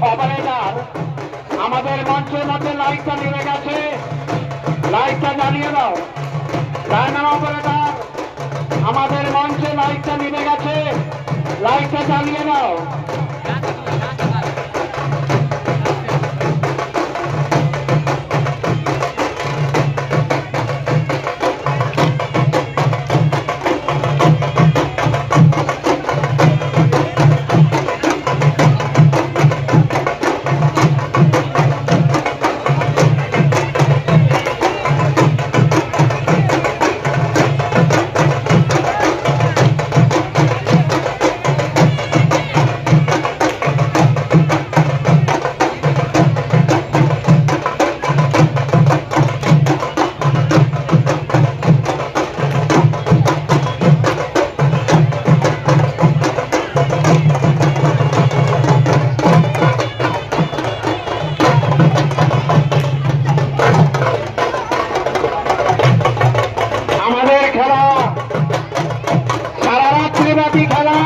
Operator আমাদের মঞ্চের মধ্যে লাইটটা নেমে গেছে। লাইটটা জ্বালিয়ে দাও। Dynamo operator Happy Kala.